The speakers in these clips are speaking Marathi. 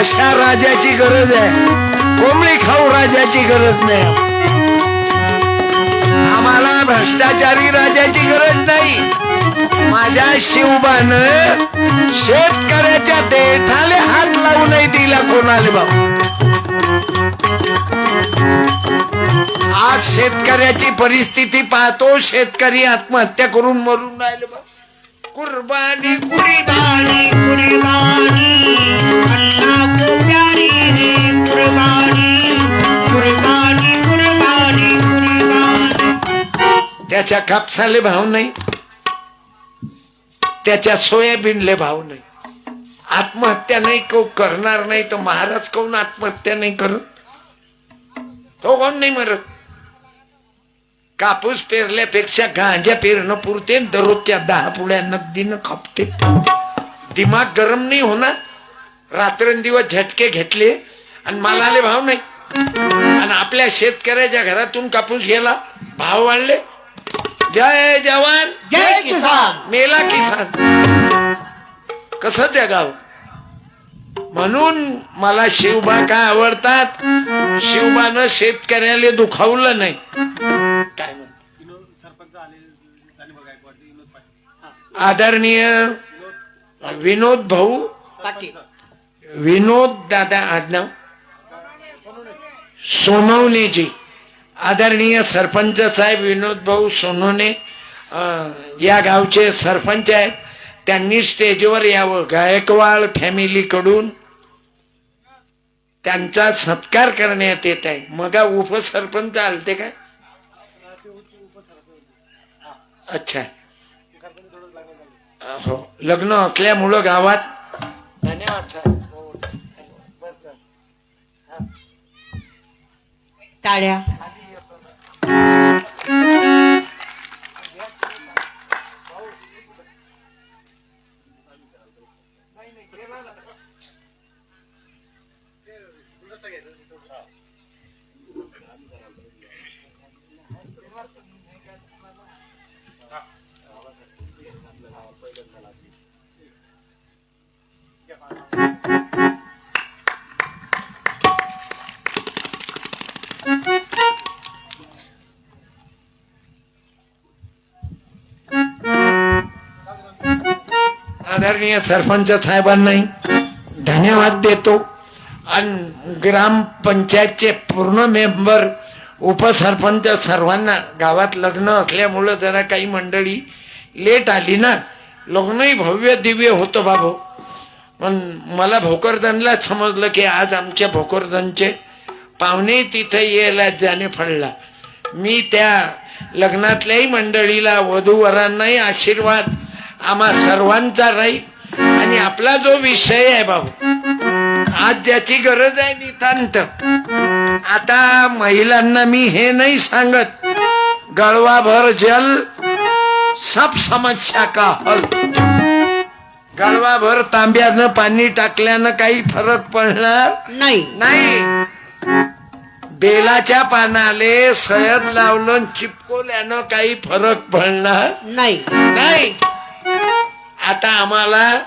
अशा राजाची गरज आहे. कोंबडी खाऊ राजाची गरज नाही. आम्हाला भ्रष्टाचारी राजाची गरज नाही. माझ्या शिवबान शेतकऱ्याच्या देठाले हात लावू नाही दिला कोणाले बाबा. आज शेतकऱ्याची परिस्थिती पाहतो शेतकरी आत्महत्या करून मरून राहिले बा कुर्बानी कुरीबानी कुरीबानी त्याच्या कापसाले भाव नाही. त्याच्या सोयाबीनले भाव नाही. आत्महत्या नाही को करणार नाही तर महाराज कोण आत्महत्या नाही करत? तो कोण नाही मरत? कापूस पेरल्यापेक्षा गांजा पेरणं पुरते दररोजच्या दहा पुड्या नगदीनं खपते. दिमाग गरम नाही होणार. रात्रंदिवस झटके घेतले आणि मालाले भाव नाही. आणि आपल्या शेतकऱ्याच्या घरातून कापूस गेला भाव वाढले. जय जवान. जय किसान. मेला किसान. कस जगाव? म्हणून मला शिवबा का आवडतात? शिवबानं शेतकऱ्याला दुखावलं नाही. काय? आदरणीय विनोद भाऊ. विनोद दादा आडनाव. सोनवणेजी. आदरणीय सरपंच साहेब विनोद भाऊ सोनोने या गावचे सरपंच आहेत. त्यांनी स्टेजवर यावं. गायकवाड फॅमिलीकडून त्यांचा सत्कार करण्यात येत आहे. मग उपसरपंच आलते काय? अच्छा. हो. लग्न असल्यामुळं गावात धन्यवाद साहेब. टाळ्या. आदरणीय सरपंच साहेबांनाही धन्यवाद देतो. आणि ग्रामपंचायतचे पूर्ण मेंबर उपसरपंच सर्वांना गावात लग्न असल्यामुळं जरा काही मंडळी लेट आली ना. लग्नही भव्य दिव्य होतं बाबो. पण मला भोकरदनलाच समजलं की आज आमच्या भोकरदनचे पाहुणे तिथे यायला जाणे फळला. मी त्या लग्नातल्याही मंडळीला वधूवरांनाही आशीर्वाद आम्हा सर्वांचा राहील. आणि आपला जो विषय आहे बाबू आज ज्याची गरज आहे नितांत. आता महिलांना मी हे नाही सांगत. गळवाभर जल सब समस्या का हल? गळवाभर तांब्यानं पाणी टाकल्यानं काही फरक पडणार? नाही. नाही. बेलाच्या पानाले सयद लावलं आणि चिपकोल्यानं काही फरक पडणार? नाही. नाही. आता आम्हाला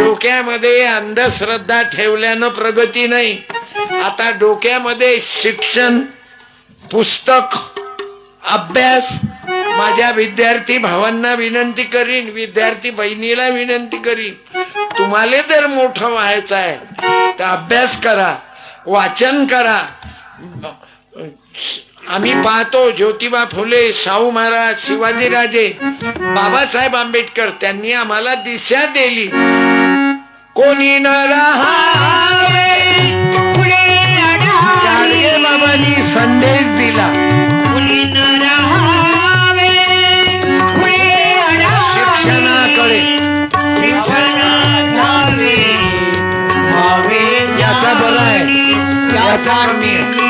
डोक्यामध्ये अंधश्रद्धा ठेवल्यानं प्रगती नाही. आता डोक्यामध्ये शिक्षण पुस्तक अभ्यास माझ्या विद्यार्थी भावांना विनंती करीन विद्यार्थी बहिणीला विनंती करीन. तुम्हाला जर मोठं व्हायचं आहे तर अभ्यास करा वाचन करा. आम्ही पाहतो ज्योतिबा फुले शाहू महाराज शिवाजीराजे बाबासाहेब आंबेडकर त्यांनी आम्हाला दिशा दिली. कोणी न राहावे बाबांनी संदेश दिला. न राहावे, आढावे, शिक्षणाकडे. बरा आहे. याचा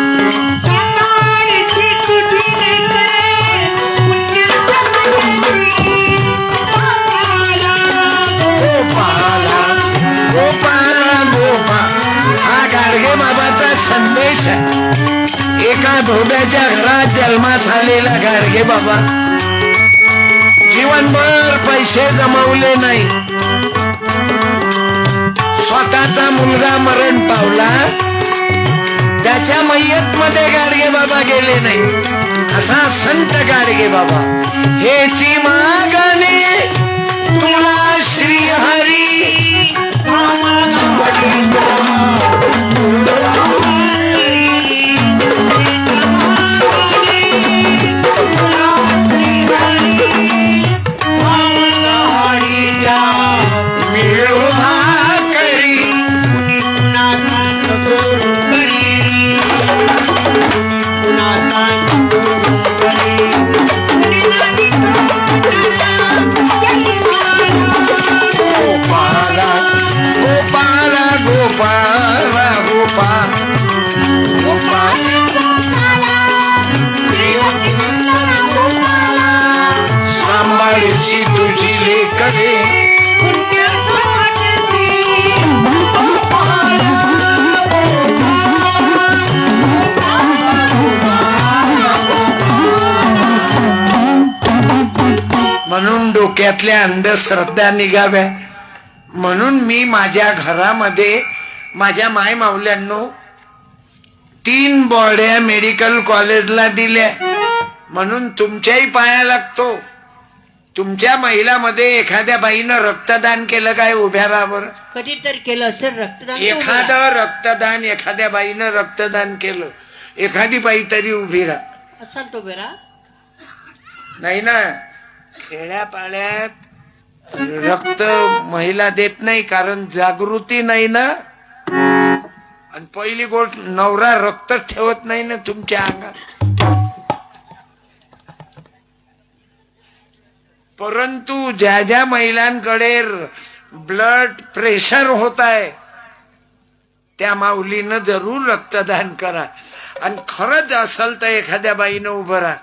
अच्छा एका धोब्याच्या घरात जन्मात झालेला गाडगे बाबा. जीवनभर पैसे जमवले नाही. स्वतःचा मुलगा मरण पावला. त्याच्या मैयत मध्ये गाडगे बाबा गेले नाही. असा संत गाडगे बाबा. हेची मागणे तुला डोक्यातल्या अंधश्रद्धा निघाव्या. म्हणून मी माझ्या घरामध्ये माझ्या माय मावल्यांनो तीन बॉड्या मेडिकल कॉलेजला दिल्या. म्हणून तुमच्याही पाया लागतो. तुमच्या महिलामध्ये एखाद्या बाईनं रक्तदान केलं काय उभ्या राहावर कधी तर केलं असेल रक्तदान. एखादं रक्तदान एखाद्या बाईनं रक्तदान केलं. एखादी बाई तरी उभी राहा. असाल तो बेरा नाही ना? खेड्यापाड्यात रक्त महिला देत नाही कारण जागृती नाही ना. आणि पहिली गोष्ट नवरा रक्त ठेवत नाही ना तुमच्या अंगात. परंतु ज्या ज्या महिलांकडे ब्लड प्रेशर होत आहे त्या माऊलीनं जरूर रक्तदान करा. आणि खरंच असल तर एखाद्या बाईनं उभं राहा.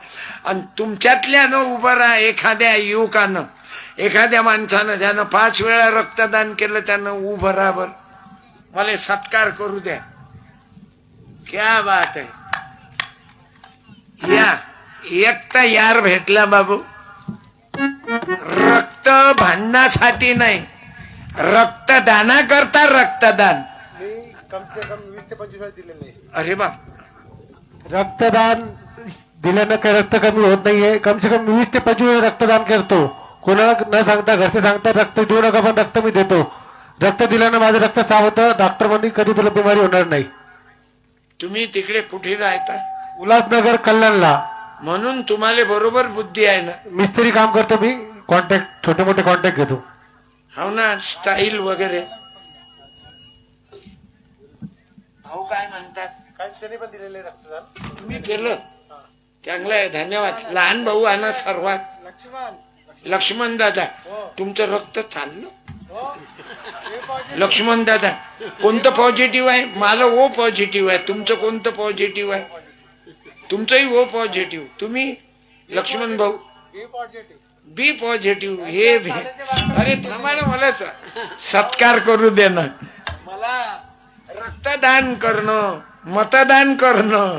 आणि तुमच्यातल्यानं उभं राहा एखाद्या युवकानं. एखाद्या माणसानं ज्यानं पाच वेळा रक्तदान केलं त्यानं उभं राहा बर. मला सत्कार करू द्या. क्या बात आहे. या एक तर यार भेटला बाबू. रक्त भांडण्यासाठी नाही. रक्तदाना करता रक्तदान. कम से कम वीस ते पंचवीस दिलेले अरे बाप. रक्तदान दिल्यानं काही रक्त कमी होत नाहीये. कम से कम वीस ते पंचवीस रक्तदान करतो. कोणाला न सांगता घरचे सांगता रक्त देऊ नका पण रक्त मी देतो. रक्त दिल्यानं माझं रक्त साफ होतं. डॉक्टर म्हणजे कधी तुला बिमारी होणार नाही. तुम्ही तिकडे कुठे राहता? उल्हासनगर कल्याणला. म्हणून तुम्हाला बरोबर बुद्धी आहे ना? मिस्त्री काम करतो मी. कॉन्टॅक्ट छोटे मोठे कॉन्टॅक्ट घेतो. हो ना स्टाईल वगैरे. भाऊ काय म्हणतात? काही पण दिलेले रक्तदान. तुम्ही केलं. चांगलं आहे. धन्यवाद. लहान भाऊ ना सर्वात. लक्ष्मण. लक्ष्मण दादा तुमचं रक्त चाललं. लक्ष्मण दादा कोणतं पॉझिटिव्ह आहे? मला ओ पॉझिटिव्ह आहे. तुमचं कोणतं पॉझिटिव्ह आहे? तुमचंही ओ पॉझिटिव्ह तुम्ही? लक्ष्मण भाऊ. बी पॉझिटिव्ह हे भी. अरे थांबा ना मला स- सत्कार करू दे ना. मला रक्तदान करणं. मतदान करणं.